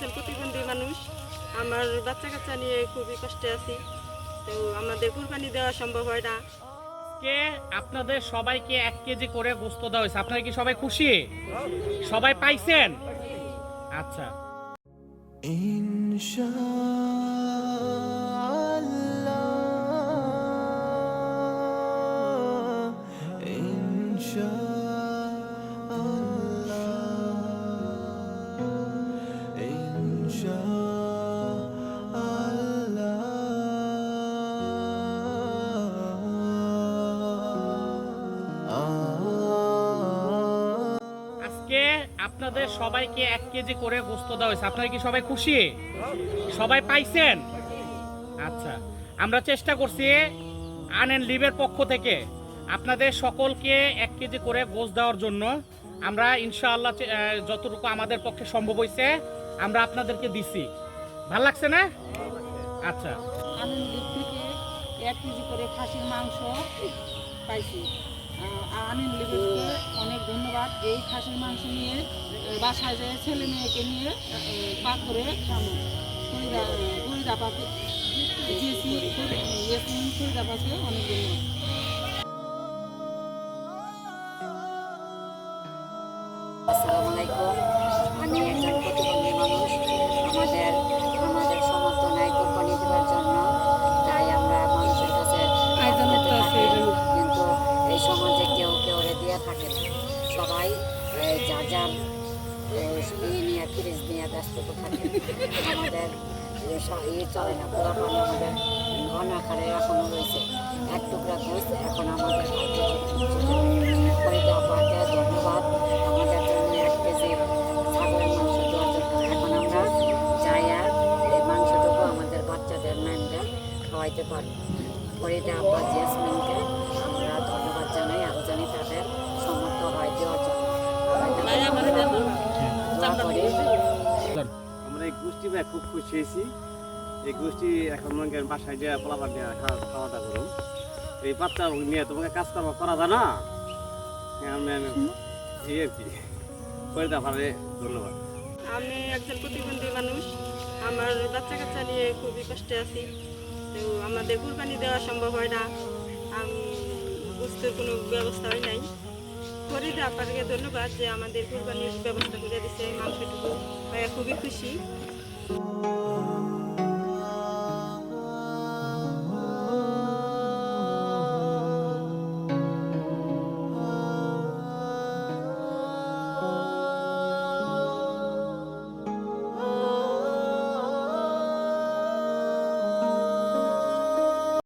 একজন প্রতিবন্ধী মানুষ। আমার বাচ্চা কাচ্চা নিয়ে খুবই কষ্টে আছি। তো আমাদের কুরবানি দেওয়া সম্ভব হয় না। কে? আপনাদের সবাইকে এক কেজি করে গোস্ত দেওয়া হয়েছে। আপনারা কি সবাই খুশি? সবাই পাইছেন? আচ্ছা। আজকে আপনাদের সবাইকে এক কেজি করে গোস্ত দেওয়া হয়েছে। আপনারা কি সবাই খুশি? সবাই পাইছেন? আচ্ছা আমরা চেষ্টা করছি আন অ্যান্ড লিভের পক্ষ থেকে আপনাদের সকলকে এক কেজি করে গোস্ত দেওয়ার জন্য। আমরা ইনশাআল্লাহ যতটুকু আমাদের পক্ষে সম্ভব হয়েছে, আমরা আপনাদেরকে দিছি। ভালো লাগছে না? আচ্ছা। আনন্দের থেকে এক কেজি করে খাসির মাংস পাইছি। আনন্দ ধন্যবাদ এই খাসির মাংস নিয়ে বাসায় যেয়ে ছেলে মেয়েকে নিয়ে পাক করে খাব ফরিদা ফরিদা পাকে ধন্যবাদ আসসালামু সবাই যা যার নিয়ে ফ্রিজ নিয়ে ব্যস্ত তো থাকে। আমাদের স- চলে না পোলা পানি আমাদের ঘন আকারে এখনও রয়েছে। এক টুকরা হয়েছে এখন আমাদের আপাকে ধন্যবাদ। আমাদের এখন আমরা আর এই মাংসটুকু আমাদের বাচ্চাদের খাওয়াইতে জেসমিনকে এই গোষ্ঠী ভাই খুব খুশি হয়েছি। এই গোষ্ঠী এখন মনে করেন বাসায় যে পোলাপার দিয়ে খাওয়া খাওয়া দাওয়া করুন। এই বাচ্চা নিয়ে তোমাকে কাজ কাম করা যায় না? হ্যাঁ, এই আর কি। করে দেওয়া ধন্যবাদ। আমি একজন প্রতিবন্ধী মানুষ। আমার বাচ্চা কাচ্চা নিয়ে খুবই কষ্টে আছি। তো আমাদের কুরবানি দেওয়া সম্ভব হয় না। আমি বুঝতে কোনো ব্যবস্থা হয় নাই ফরিদা আপনাকে ধন্যবাদ যে আমাদের কুরবানির ব্যবস্থা করে দিছে মাংসটুকু। খুবই খুশি।